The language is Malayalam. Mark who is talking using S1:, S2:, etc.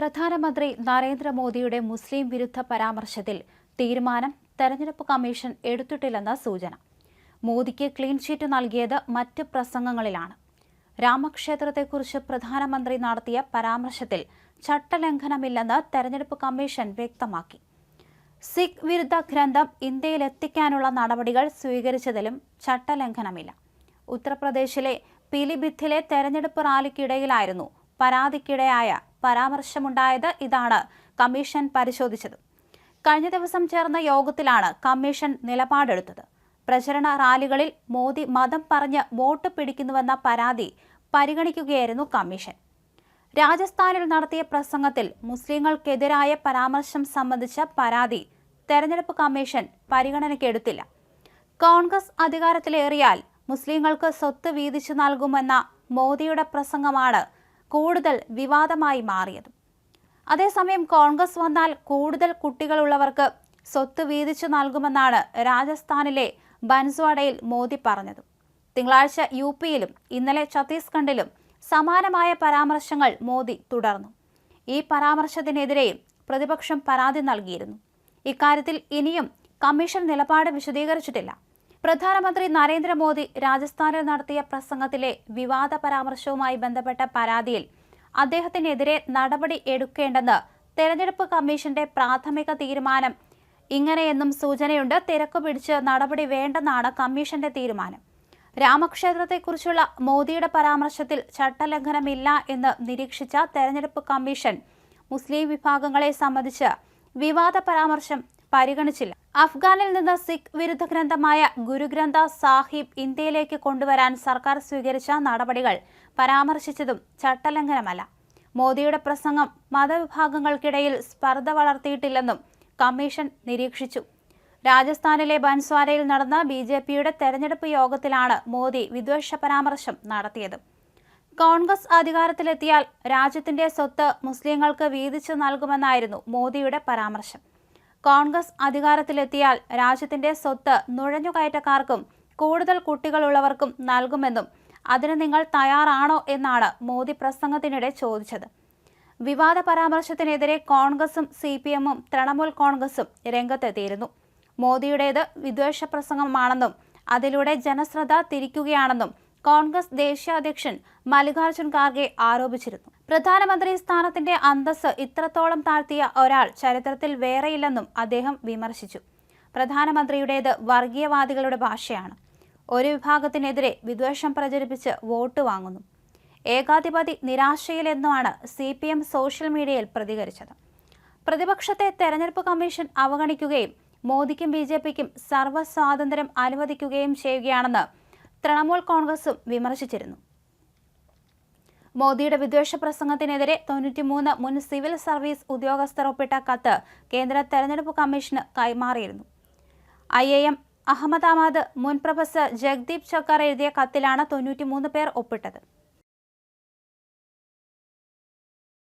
S1: പ്രധാനമന്ത്രി നരേന്ദ്രമോദിയുടെ മുസ്ലിം വിരുദ്ധ പരാമർശത്തിൽ തീരുമാനം തെരഞ്ഞെടുപ്പ് കമ്മീഷൻ എടുത്തിട്ടില്ലെന്ന സൂചന. മോദിക്ക് ക്ലീൻ ഷീറ്റ് നൽകിയത് മറ്റ് പ്രസംഗങ്ങളിലാണ്. രാമക്ഷേത്രത്തെക്കുറിച്ച് പ്രധാനമന്ത്രി നടത്തിയ പരാമർശത്തിൽ ചട്ടലംഘനമില്ലെന്ന് തെരഞ്ഞെടുപ്പ് കമ്മീഷൻ വ്യക്തമാക്കി. സിഖ് വിരുദ്ധ ഗ്രന്ഥം ഇന്ത്യയിലെത്തിക്കാനുള്ള നടപടികൾ സ്വീകരിച്ചതിലും ചട്ടലംഘനമില്ല. ഉത്തർപ്രദേശിലെ പിലിബിത്തിലെ തെരഞ്ഞെടുപ്പ് റാലിക്കിടയിലായിരുന്നു പരാതിക്കിടയായ പരാമർശമുണ്ടായത് ഇതാണ്. കമ്മീഷൻ പരിശോധിച്ചത്. കഴിഞ്ഞ ദിവസം ചേർന്ന യോഗത്തിലാണ് കമ്മീഷൻ നിലപാടെടുത്തത്. പ്രചരണ റാലികളിൽ മോദി മതം പറഞ്ഞ് വോട്ട് പിടിക്കുന്നുവെന്ന പരാതി പരിഗണിക്കുകയായിരുന്നു കമ്മീഷൻ. രാജസ്ഥാനിൽ നടത്തിയ പ്രസംഗത്തിൽ മുസ്ലിങ്ങൾക്കെതിരായ പരാമർശം സംബന്ധിച്ച പരാതി തെരഞ്ഞെടുപ്പ് കമ്മീഷൻ പരിഗണനയ്ക്കെടുത്തില്ല. കോൺഗ്രസ് അധികാരത്തിലേറിയാൽ മുസ്ലിങ്ങൾക്ക് സ്വത്ത് വീതിച്ചു നൽകുമെന്ന മോദിയുടെ പ്രസംഗമാണ് കൂടുതൽ വിവാദമായി മാറിയത്. അതേസമയം കോൺഗ്രസ് വന്നാൽ കൂടുതൽ കുട്ടികളുള്ളവർക്ക് സ്വത്ത് വീതിച്ചു നൽകുമെന്നാണ് രാജസ്ഥാനിലെ ബൻസ്വാഡയിൽ മോദി പറഞ്ഞത്. തിങ്കളാഴ്ച യു പിയിലും ഇന്നലെ ഛത്തീസ്ഗഡിലും സമാനമായ പരാമർശങ്ങൾ മോദി തുടർന്നു. ഈ പരാമർശത്തിനെതിരെയും പ്രതിപക്ഷം പരാതി നൽകിയിരുന്നു. ഇക്കാര്യത്തിൽ ഇനിയും കമ്മീഷൻ നിലപാട് വിശദീകരിച്ചിട്ടില്ല. പ്രധാനമന്ത്രി നരേന്ദ്രമോദി രാജസ്ഥാനിൽ നടത്തിയ പ്രസംഗത്തിലെ വിവാദ പരാമർശവുമായി ബന്ധപ്പെട്ട പരാതിയിൽ അദ്ദേഹത്തിനെതിരെ നടപടി എടുക്കേണ്ടെന്ന് തെരഞ്ഞെടുപ്പ് കമ്മീഷന്റെ പ്രാഥമിക തീരുമാനം. ഇങ്ങനെയെന്നും സൂചനയുണ്ട് തിരക്ക് പിടിച്ച് നടപടി വേണ്ടെന്നാണ് കമ്മീഷന്റെ തീരുമാനം. രാമക്ഷേത്രത്തെക്കുറിച്ചുള്ള മോദിയുടെ പരാമർശത്തിൽ ചട്ടലംഘനമില്ല എന്ന് നിരീക്ഷിച്ച തെരഞ്ഞെടുപ്പ് കമ്മീഷൻ മുസ്ലിം വിഭാഗങ്ങളെ സംബന്ധിച്ച് വിവാദ പരാമർശം പരിഗണിച്ചില്ല. അഫ്ഗാനിൽ നിന്ന് സിഖ് വിരുദ്ധ ഗ്രന്ഥമായ ഗുരുഗ്രന്ഥ സാഹിബ് ഇന്ത്യയിലേക്ക് കൊണ്ടുവരാൻ സർക്കാർ സ്വീകരിച്ച നടപടികൾ പരാമർശിച്ചതും ചട്ടലംഘനമല്ല. മോദിയുടെ പ്രസംഗം മതവിഭാഗങ്ങൾക്കിടയിൽ സ്പർദ്ധ വളർത്തിയിട്ടില്ലെന്നും കമ്മീഷൻ നിരീക്ഷിച്ചു. രാജസ്ഥാനിലെ ബൻസ്വാരയിൽ നടന്ന ബി ജെ പിയുടെ തെരഞ്ഞെടുപ്പ് യോഗത്തിലാണ് മോദി വിദ്വേഷ പരാമർശം നടത്തിയത്. കോൺഗ്രസ് അധികാരത്തിലെത്തിയാൽ രാജ്യത്തിന്റെ സ്വത്ത് മുസ്ലിങ്ങൾക്ക് വീതിച്ചു നൽകുമെന്നായിരുന്നു മോദിയുടെ പരാമർശം. കോൺഗ്രസ് അധികാരത്തിലെത്തിയാൽ രാജ്യത്തിന്റെ സ്വത്ത് നുഴഞ്ഞുകയറ്റക്കാർക്കും കൂടുതൽ കുട്ടികളുള്ളവർക്കും നൽകുമെന്നും അതിന് നിങ്ങൾ തയ്യാറാണോ എന്നാണ് മോദി പ്രസംഗത്തിനിടെ ചോദിച്ചത്. വിവാദ പരാമർശത്തിനെതിരെ കോൺഗ്രസും സി പി എമ്മും തൃണമൂൽ കോൺഗ്രസും രംഗത്തെത്തിയിരുന്നു. മോദിയുടേത് വിദ്വേഷ പ്രസംഗമാണെന്നും അതിലൂടെ ജനശ്രദ്ധ തിരിക്കുകയാണെന്നും കോൺഗ്രസ് ദേശീയ അധ്യക്ഷൻ മല്ലികാർജുൻ ഖാർഗെ ആരോപിച്ചിരുന്നു. പ്രധാനമന്ത്രി സ്ഥാനത്തിന്റെ അന്തസ് ഇത്രത്തോളം താഴ്ത്തിയ ഒരാൾ ചരിത്രത്തിൽ വേറെയില്ലെന്നും അദ്ദേഹം വിമർശിച്ചു. പ്രധാനമന്ത്രിയുടേത് വർഗീയവാദികളുടെ ഭാഷയാണ്. ഒരു വിഭാഗത്തിനെതിരെ വിദ്വേഷം പ്രചരിപ്പിച്ച് വോട്ട് വാങ്ങുന്നു. ഏകാധിപതി നിരാശയിലെന്നുമാണ് സി പി എം സോഷ്യൽ മീഡിയയിൽ പ്രതികരിച്ചത്. പ്രതിപക്ഷത്തെ തെരഞ്ഞെടുപ്പ് കമ്മീഷൻ അവഗണിക്കുകയും മോദിക്കും ബി ജെ പിക്കും സർവസ്വാതന്ത്ര്യം അനുവദിക്കുകയും ചെയ്യുകയാണെന്ന് തൃണമൂൽ കോൺഗ്രസും വിമർശിച്ചിരുന്നു. മോദിയുടെ വിദ്വേഷ പ്രസംഗത്തിനെതിരെ തൊണ്ണൂറ്റിമൂന്ന് മുൻ സിവിൽ സർവീസ് ഉദ്യോഗസ്ഥർ ഒപ്പിട്ട കത്ത് കേന്ദ്ര തെരഞ്ഞെടുപ്പ് കമ്മീഷന് കൈമാറിയിരുന്നു. ഐ എ എം അഹമ്മദാബാദ് മുൻ പ്രൊഫസർ ജഗ്ദീപ് ചക്കർ എഴുതിയ കത്തിലാണ് തൊണ്ണൂറ്റിമൂന്ന് പേർ ഒപ്പിട്ടത്.